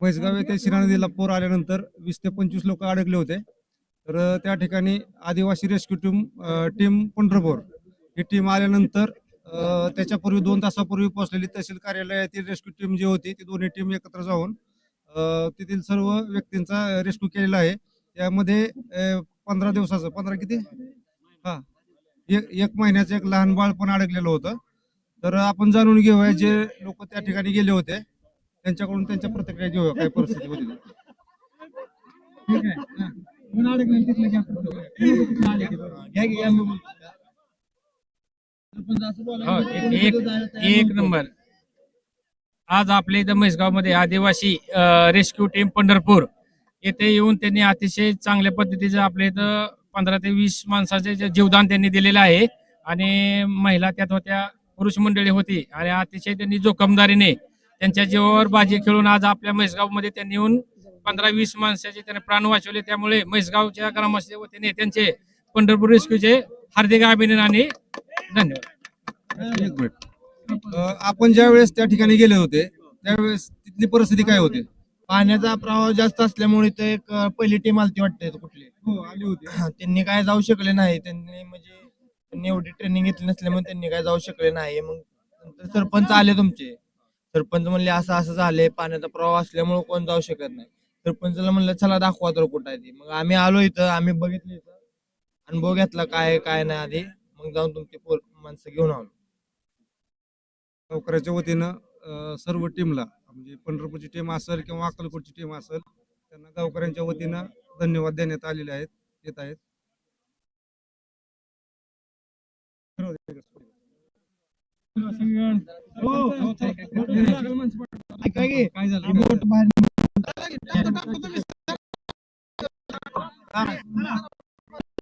म्हैसगाव येथे शिरा नदीला पूर आल्यानंतर वीस ते पंचवीस लोक अडकले होते. तर त्या ठिकाणी आदिवासी रेस्क्यू टीम टीम पंढरपूर ही टीम आल्यानंतर त्याच्यापूर्वी दोन तासापूर्वी पोहोचलेली तहसील कार्यालयातील रेस्क्यू टीम जी होती ती दोन्ही टीम एकत्र जाऊन तेथील सर्व व्यक्तींचा रेस्क्यू केलेला आहे. त्यामध्ये पंधरा दिवसाचं पंधरा किती? हा एक एक महिन्याचं एक लहान बाळ पण अडकलेलं होतं. तर आपण जाणून घेऊया जे लोक त्या ठिकाणी गेले होते. त्यांच्याकडून त्यांच्या प्रतिक्रिया घेऊया काय परिस्थिती होती. ठीक आहे हा. कोण अडकलं तिथलं घ्या फक्त. कोण कुठलं आले ते बघा. घ्या की, घ्या मग. सरपंच असं बोलायला हो, कोणी एक कुठं जायला तयार एक नव्हतं. नंबर आज आपल्या इथं म्हैसगावमध्ये आदिवासी रेस्क्यू टीम पंढरपूर येथे येऊन त्यांनी अतिशय चांगल्या पद्धतीचं आपल्या इथं पंधरा ते वीस माणसाचे जे जीवदान त्यांनी दिलेलं आहे आणि महिला त्यात होत्या पुरुष मंडळी होती आणि अतिशय त्यांनी जोखमदारीने त्यांच्या जीवावर बाजी खेळून आज आपल्या म्हैसगावमध्ये त्यांनी येऊन पंधरा वीस माणसाचे त्यांनी प्राण वाचवले. त्यामुळे म्हैसगावच्या ग्रामस्थांच्या वतीने त्यांचे पंढरपूर रेस्क्यूचे हार्दिक अभिनंदन आणि धन्यवाद. आपण ज्या वेळेस त्या ठिकाणी गेले होते त्यावेळेस तिथली परिस्थिती काय होती? पाण्याचा प्रवाह जास्त असल्यामुळे ते एक पहिली टीम आलती वाटते कुठली. हो आली होती. त्यांनी काय जाऊ शकले नाही. त्यांनी म्हणजे त्यांनी एवढी ट्रेनिंग घेतली नसल्यामुळे त्यांनी काय जाऊ शकले नाही. मग नंतर सरपंच आले तुमचे. सरपंच म्हणले असं असं झालंय पाण्याचा प्रवाह असल्यामुळे कोण जाऊ शकत नाही. सरपंचला म्हणलं चला दाखवा तर कुठं आहे ती. मग आम्ही आलो इथं आम्ही बघितलं इथं. अनुभव घेतला काय आहे, काय नाही आधी. मग जाऊन तुमची पोर माणसं घेऊन आलो. गावकऱ्याच्या वतीनं सर्व टीमला म्हणजे पंढरपूरची टीम असेल किंवा अक्कलकोटची टीम असेल त्यांना गावकऱ्यांच्या वतीनं धन्यवाद देण्यात आलेले आहेत येत आहेत हो, हो, काय,